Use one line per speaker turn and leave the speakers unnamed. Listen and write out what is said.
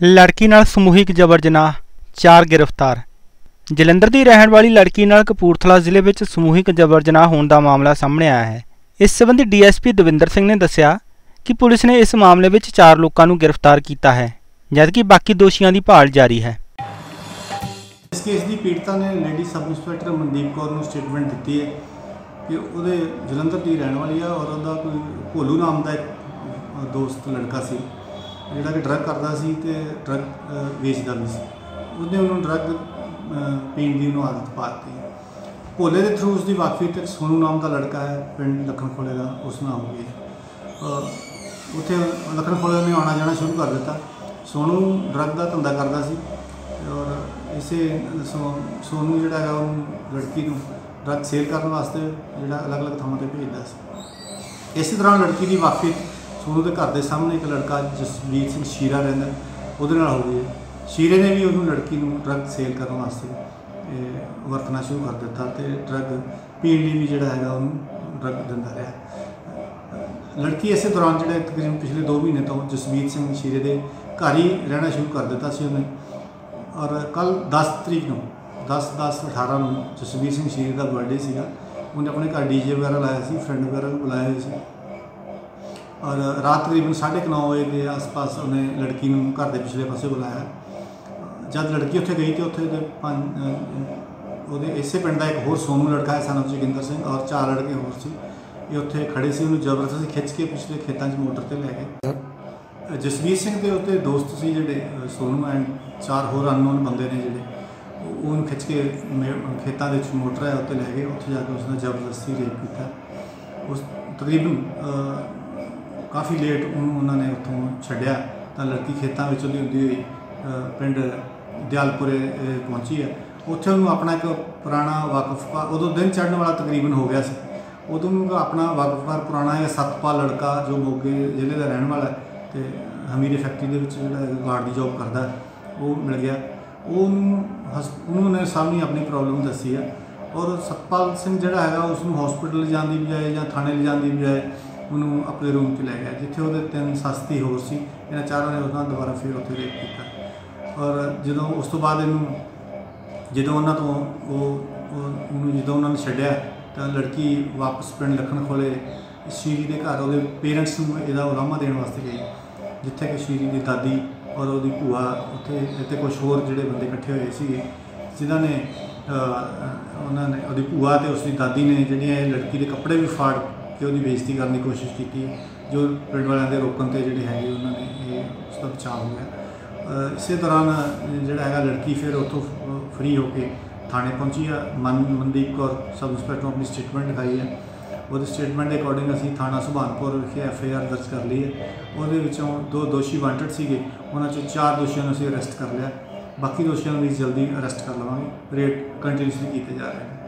ਲੜਕੀ ਨਾਲ ਸਮੂਹਿਕ ਜਬਰ ਜਨਾਹ, ਚਾਰ ਗ੍ਰਿਫਤਾਰ। ਜਲੰਧਰ ਦੀ ਰਹਿਣ ਵਾਲੀ ਲੜਕੀ ਨਾਲ ਕਪੂਰਥਲਾ ਜ਼ਿਲ੍ਹੇ ਵਿੱਚ ਸਮੂਹਿਕ ਜਬਰ ਜਨਾਹ ਹੋਣ ਦਾ ਮਾਮਲਾ ਸਾਹਮਣੇ ਆਇਆ ਹੈ। ਇਸ ਸੰਬੰਧੀ ਡੀਐਸਪੀ ਦਵਿੰਦਰ ਸਿੰਘ ਨੇ ਦੱਸਿਆ ਕਿ ਪੁਲਿਸ ਨੇ ਇਸ ਮਾਮਲੇ ਵਿੱਚ ਚਾਰ ਲੋਕਾਂ ਨੂੰ ਗ੍ਰਿਫਤਾਰ ਕੀਤਾ ਹੈ, ਜਦਕਿ ਬਾਕੀ ਦੋਸ਼ੀਆਂ ਦੀ ਭਾਲ ਜਾਰੀ ਹੈ।
ਇਸ ਕੇਸ ਦੀ ਪੀੜਤਾ ਨੇ lady sub inspector Mandeep Kaur ਨੂੰ ਸਟੇਟਮੈਂਟ ਦਿੱਤੀ ਹੈ ਕਿ ਉਹਦੇ ਜਲੰਧਰ ਦੀ ਰਹਿਣ ਵਾਲੀ ਆ ਔਰ ਉਹਦਾ ਕੋਈ ਭੋਲੂ ਨਾਮ ਦਾ ਇੱਕ ਦੋਸਤ ਲੜਕਾ ਸੀ। ਜਿਹੜਾ ਕਿ ਡਰੱਗ ਕਰਦਾ ਸੀ ਤੇ ਡਰੱਗ ਵੇਚਦਾ ਵੀ ਸੀ। ਉਹਨੇ ਉਹਨੂੰ ਡਰੱਗ ਪੀਣ ਦੀ ਉਹਨੂੰ ਆਦਤ ਪਾ ਦਿੱਤੀ। ਭੋਲੇ ਦੇ ਥਰੂ ਉਸਦੀ ਦੀ ਵਾਕਫੀ ਤੇ ਸੋਨੂ ਨਾਮ ਦਾ ਲੜਕਾ ਹੈ ਪਿੰਡ ਲਖਣ ਖੋਲੇ ਦਾ ਉਸ ਨਾਲ ਹੋ। ਗਈ ਅ, ਉੱਥੇ ਲਖਣ ਖੋਲੇ ਨੇ ਆਉਣਾ ਜਾਣਾ ਸ਼ੁਰੂ ਕਰ ਦਿੱਤਾ। ਸੋਨੂ ਡਰੱਗ ਦਾ ਧੰਦਾ ਕਰਦਾ ਸੀ ਔਰ ਇਸੇ ਸੋ- ਸੋਨੂੰ ਜਿਹੜਾ ਹੈਗਾ ਉਹ ਲੜਕੀ ਨੂੰ ਡਰੱਗ ਸੇਲ ਕਰਨ ਵਾਸਤੇ ਜਿਹੜਾ ਅਲੱਗ-ਅਲੱਗ ਥਾਵਾਂ ਤੇ ਭੇਜਦਾ ਸੀ। ਇਸੇ ਤਰ੍ਹਾਂ ਲੜਕੀ ਦੀ ਵਾਕਫੀ ਉਹਦੇ ਘਰ ਦੇ ਸਾਹਮਣੇ ਇੱਕ ਲੜਕਾ ਜਸਵੀਰ ਸਿੰਘ ਸ਼ੀਰਾ ਰਹਿੰਦਾ ਉਹਦੇ ਨਾਲ ਹੋ ਗਈ ਸ਼ੀਰੇ ਨੇ ਵੀ ਉਹਨੂੰ ਲੜਕੀ ਨੂੰ ਡਰੱਗ ਸੇਲ ਕਰਨ ਵਾਸਤੇ ਇਹ, ਵਰਤਣਾ ਸ਼ੁਰੂ ਕਰ ਦਿੱਤਾ ਤੇ ਡਰੱਗ ਪੀਣ ਲਈ ਵੀ ਜਿਹੜਾ ਹੈਗਾ ਉਹਨੂੰ ਡਰੱਗ ਦਿੰਦਾ ਰਿਹਾ। ਲੜਕੀ ਇਸੇ ਦੌਰਾਨ ਜਿਹੜਾ ਤਕਰੀਬਨ ਪਿਛਲੇ 2 ਮਹੀਨੇ ਤੋਂ ਜਸਵੀਰ ਸਿੰਘ ਸ਼ੀਰੇ ਦੇ ਘਰ ਹੀ ਰਹਿਣਾ ਸ਼ੁਰੂ ਕਰ ਦਿੱਤਾ ਸੀ ਉਹਨੇ। ਔਰ ਕੱਲ 10 ਤਰੀਕ ਨੂੰ 10 10 18 ਨੂੰ ਜਸਵੀਰ ਸਿੰਘ ਸ਼ੀਰੇ ਦਾ ਬਰਥਡੇ ਸੀਗਾ। ਉਹਨੇ ਆਪਣੇ ਘਰ ਡੀਜੇ ਵਗੈਰਾ ਲਾਇਆ ਸੀ ਫਰੈਂਡ ਵਗੈਰਾ ਬੁਲਾਏ ਹੋਏ ਸੀ। ਔਰ ਰਾਤ ਤਕਰੀਬਨ 9:30 ਵਜੇ ਦੇ ਆਸ-ਪਾਸ ਉਹਨੇ ਲੜਕੀ ਨੂੰ ਘਰ ਦੇ ਪਿਛਲੇ ਪਾਸੇ ਬੁਲਾਇਆ। ਜਦ ਲੜਕੀ ਉੱਥੇ ਗਈ ਤੇ ਉੱਥੇ ਦੇ ਪੰਜ ਉਹਦੇ ਇਸੇ ਪਿੰਡ ਦਾ ਇੱਕ ਹੋਰ ਸੋਨੂ ਲੜਕਾ ਹੈ ਸਾਨੂੰ ਜੋਗਿੰਦਰ ਸਿੰਘ ਔਰ ਚਾਰ ਲੜਕੇ ਹੋਰ ਸੀ। ਇਹ ਉੱਥੇ ਖੜੇ ਸੀ ਉਹਨੂੰ ਜ਼ਬਰਦਸਤੀ ਖਿੱਚ ਕੇ ਪਿਛਲੇ ਖੇਤਾਂ 'ਚ ਮੋਟਰ ਤੇ ਲੈ ਗਏ। ਜਸਵੀਰ ਸਿੰਘ ਦੇ ਉੱਤੇ ਦੋਸਤ ਸੀ ਜਿਹੜੇ ਅਹ, ਸੋਨੂ ਐਂਡ ਚਾਰ ਹੋਰ ਅਨਨੋਨ ਬੰਦੇ ਨੇ ਜਿਹੜੇ ਉਹਨੂੰ ਖਿੱਚ ਕੇ ਮੇ- ਖੇਤਾਂ ਦੇ ਵਿੱਚ ਮੋਟਰ ਹੈ ਉੱਤੇ ਲੈ ਗਏ। ਉੱਥੇ ਜਾ ਕੇ ਉਸਨੇ ਜ਼ਬਰਦਸਤੀ ਰੇਪ ਕੀਤਾ। ਉਸ ਤਕਰੀਬਨ ਕਾਫੀ ਲੇਟ ਉਹਨੂੰ ਉਹਨਾਂ ਨੇ ਉੱਥੋਂ ਛੱਡਿਆ। ਤਾਂ ਲੜਕੀ ਖੇਤਾਂ ਵਿੱਚ ਉਹਦੀ ਹੁੰਦੀ ਹੋਈ ਪਿੰਡ ਦਿਆਲਪੁਰੇ ਪਹੁੰਚੀ ਹੈ। ਉੱਥੇ ਉਹਨੂੰ ਆਪਣਾ ਇੱਕ ਪੁਰਾਣਾ ਵਾਕਫ ਉਦੋਂ ਦਿਨ ਚੜ੍ਹਨ ਵਾਲਾ ਤਕਰੀਬਨ ਹੋ ਗਿਆ ਸੀ। ਉਦੋਂ ਨੂੰ ਆਪਣਾ ਵਾਕਫਾਰ ਪੁਰਾਣਾ ਹੈ ਸਤਪਾਲ ਲੜਕਾ ਜੋ ਮੋਗੇ ਜ਼ਿਲ੍ਹੇ ਦਾ ਰਹਿਣ ਵਾਲਾ ਹੈ ਤੇ ਹਮੀਰੇ ਫੈਕਟਰੀ ਦੇ ਵਿੱਚ ਜਿਹੜਾ ਗਾਰਡ ਦੀ ਜੌਬ ਕਰਦਾ ਉਹ ਮਿਲ ਗਿਆ। ਉਹਨੂੰ ਹਸ- ਉਹਨੂੰ ਨੇ ਸਾਹਮਣੇ ਆਪਣੀ ਪ੍ਰੋਬਲਮ ਦੱਸੀ ਹੈ। ਔਰ ਸਤਪਾਲ ਸਿੰਘ ਜਿਹੜਾ ਹੈਗਾ ਉਸ ਨੂੰ ਹਸਪੀਟਲ ਲਿਜਾਣ ਦੀ ਬਜਾਏ ਜਾਂ ਥਾਣੇ ਲਿਜਾਣ ਦੀ ਬਜਾਏ ਉਹਨੂੰ ਆਪਣੇ ਰੂਮ 'ਚ ਲੈ ਗਿਆ, ਜਿੱਥੇ ਉਹਦੇ ਤਿੰਨ ਸਸਤੀ ਹੋਰ ਸੀ, ਇਹਨਾਂ ਚਾਰਾਂ ਨੇ ਉਹਨਾਂ ਦੁਬਾਰਾ ਫਿਰ ਉੱਥੇ ਰੇਪ ਕੀਤਾ। ਔਰ ਜਦੋਂ ਉਸ ਤੋਂ ਬਾਅਦ ਇਹਨੂੰ, ਜਦੋਂ ਉਹਨਾਂ ਤੋਂ ਉਹ ਉਹਨੂੰ ਜਦੋਂ ਉਹਨਾਂ ਨੇ ਛੱਡਿਆ, ਤਾਂ ਲੜਕੀ ਵਾਪਸ ਪਿੰਡ ਲਖਣ ਖੋਲੇ ਸ਼ੀਰੀ ਦੇ ਘਰ, ਉਹਦੇ ਪੇਰੈਂਟਸ ਨੂੰ ਇਹਦਾ ਉਲਾਮਾ ਦੇਣ ਵਾਸਤੇ ਗਈ, ਜਿੱਥੇ ਕਿ ਸ਼ੀਰੀ ਦੀ ਦਾਦੀ ਔਰ ਉਹਦੀ ਭੂਆ ਉੱਥੇ, ਇੱਥੇ ਕੁਝ ਹੋਰ ਜਿਹੜੇ ਬੰਦੇ ਇਕੱਠੇ ਹੋਏ ਸੀਗੇ, ਜਿਨ੍ਹਾਂ ਨੇ ਉਹਨਾਂ ਨੇ, ਉਹਦੀ ਭੂਆ ਤੇ ਉਸਦੀ ਦਾਦੀ ਨੇ ਜਿਹੜੀਆਂ ਇਹ ਲੜਕੀ ਦੇ ਕੱਪੜੇ ਵੀ ਫਾੜ ਕੇ ਉਹਦੀ ਬੇਇੱਜ਼ਤੀ ਕਰਨ ਦੀ ਕੋਸ਼ਿਸ਼ ਕੀਤੀ। ਜੋ ਪਿੰਡ ਵਾਲਿਆਂ ਦੇ ਰੋਕਣ ਤੇ ਜਿਹੜੇ ਹੈਗੇ ਉਹਨਾਂ ਨੇ ਇਹ ਉਸ ਦਾ ਬਚਾਅ ਹੋ ਗਿਆ। ਇਸੇ ਦੌਰਾਨ ਜਿਹੜਾ ਹੈਗਾ ਲੜਕੀ ਫਿਰ ਉੱਥੋਂ ਫ੍ਰੀ ਹੋ ਕੇ ਥਾਣੇ ਪਹੁੰਚੀ ਆ। ਮਨ ਮਨਦੀਪ ਕੌਰ ਸਬ ਇੰਸਪੈਕਟਰ ਨੂੰ ਆਪਣੀ ਸਟੇਟਮੈਂਟ ਦਿਖਾਈ ਹੈ ਉਹਦੇ ਸਟੇਟਮੈਂਟ ਦੇ ਅਕੋਰਡਿੰਗ ਅਸੀਂ ਥਾਣਾ ਸੁਭਾਨਪੁਰ ਵਿਖੇ ਐਫ ਆਈ ਆਰ ਦਰਜ ਕਰ ਲਈ ਹੈ ਉਹਦੇ ਵਿੱਚੋਂ ਦੋ ਦੋਸ਼ੀ ਵਾਂਟਡ ਸੀਗੇ। ਉਹਨਾਂ ਚੋਂ ਚਾਰ ਦੋਸ਼ੀਆਂ ਨੂੰ ਅਸੀਂ ਅਰੈਸਟ ਕਰ ਲਿਆ। ਬਾਕੀ ਦੋਸ਼ੀਆਂ ਨੂੰ ਵੀ ਜਲਦੀ ਅਰੈਸਟ ਕਰ ਲਵਾਂਗੇ। ਰੇਟ ਕੰਟੀਨਿਊਸਲੀ ਕੀਤੇ ਜਾ ਰਹੇ ਨੇ।